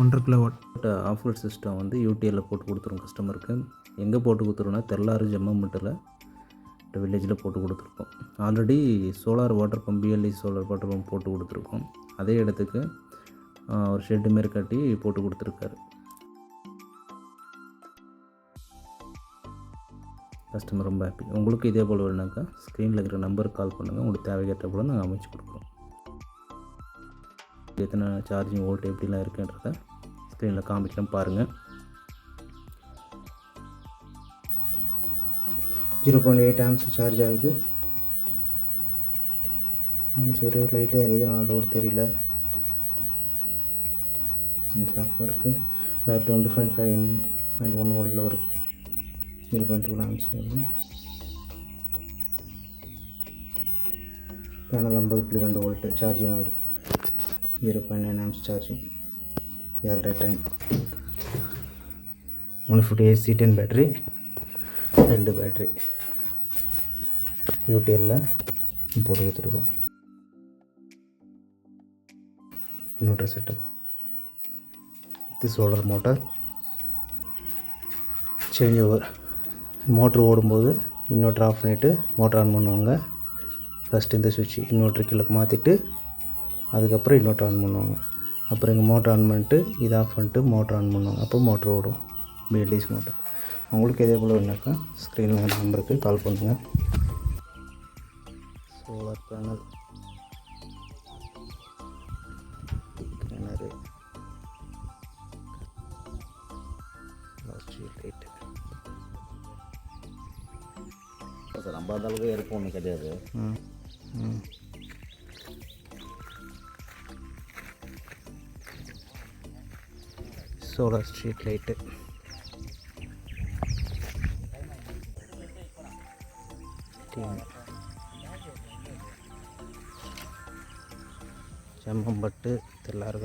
ஒன்றரை kilo watt. Offer system வந்து யூடிஎல்ல போட்டு கொடுத்துருவோம் கஸ்டமருக்கு எங்கே போட்டு கொடுத்துருவோம்னா தெல்லாறு ஜம்மம்பட்டில் இந்த வில்லேஜில் போட்டு கொடுத்துருக்கோம் already solar water pump BLE solar water pump போட்டு கொடுத்துருக்கோம். அதே இடத்துக்கு ஒரு ஷெட்டு மாரி கட்டி போட்டு கொடுத்துருக்காரு. கஸ்டமர் ரொம்ப ஹாப்பி உங்களுக்கு இதே போல் வேணுனாக்கா ஸ்க்ரீனில் இருக்கிற நம்பருக்கு கால் பண்ணுங்கள் உங்களுக்கு தேவைக்கேற்ற போல் நாங்கள் அமைச்சு கொடுக்குறோம். எத்தனை சார்ஜிங் வோல்ட் எப்படிலாம் இருக்குன்றத ஸ்க்ரீனில் காமிக்கலாம் பாருங்கள் zero point eight amps charge ஆகுது. மீன்ஸ் ஒரே ஒரு லைட்டு எரியுது. நான் லோடு தெரியல. சாஃப்ட்வேருக்கு வேறு twenty point five point one ஓல்டில் வருது ஜீரோ பாயிண்ட் டூ ஆம்ஸ் வருது பேனல் ஐம்பது புள்ளி ரெண்டு வோல்ட்டு சார்ஜிங் ஆகுது. Zero point nine amps charging ஏழரை time one fifty eight C ten battery ரெண்டு பேட்ரி யூடிஎல்ல போட்டு கொடுத்துருக்கோம். இன்வெர்டர் செட்டப் இது solar motor change over motor ஓடும்போது இன்வெர்டர் ஆஃப் பண்ணிவிட்டு மோட்டர் ஆன் பண்ணுவாங்க. ஃபஸ்ட்டு இந்த சுவிட்ச் இன்வெர்டர் கீழே மாற்றிட்டு அதுக்கப்புறம் இன்வெர்டர் ஆன் பண்ணுவாங்க. அப்புறம் இங்கே மோட்டர் ஆன் பண்ணிட்டு இதை ஆஃப் பண்ணிட்டு மோட்டர் ஆன் பண்ணுவாங்க. அப்போ மோட்டர் ஓடும். பிஎல்டிசி மோட்டர் உங்களுக்கு இதே போல் வேணாக்கா ஸ்க்ரீனில் நம்பருக்கு கால் பண்ணுங்கள் சோலார் பேனல் கிணறு லைட்டு நம்ம அந்த அளவுக்கு இருக்கும் ஒன்றும் கிடையாது. ம் ம். Solar street light. Semmampattu Thellaru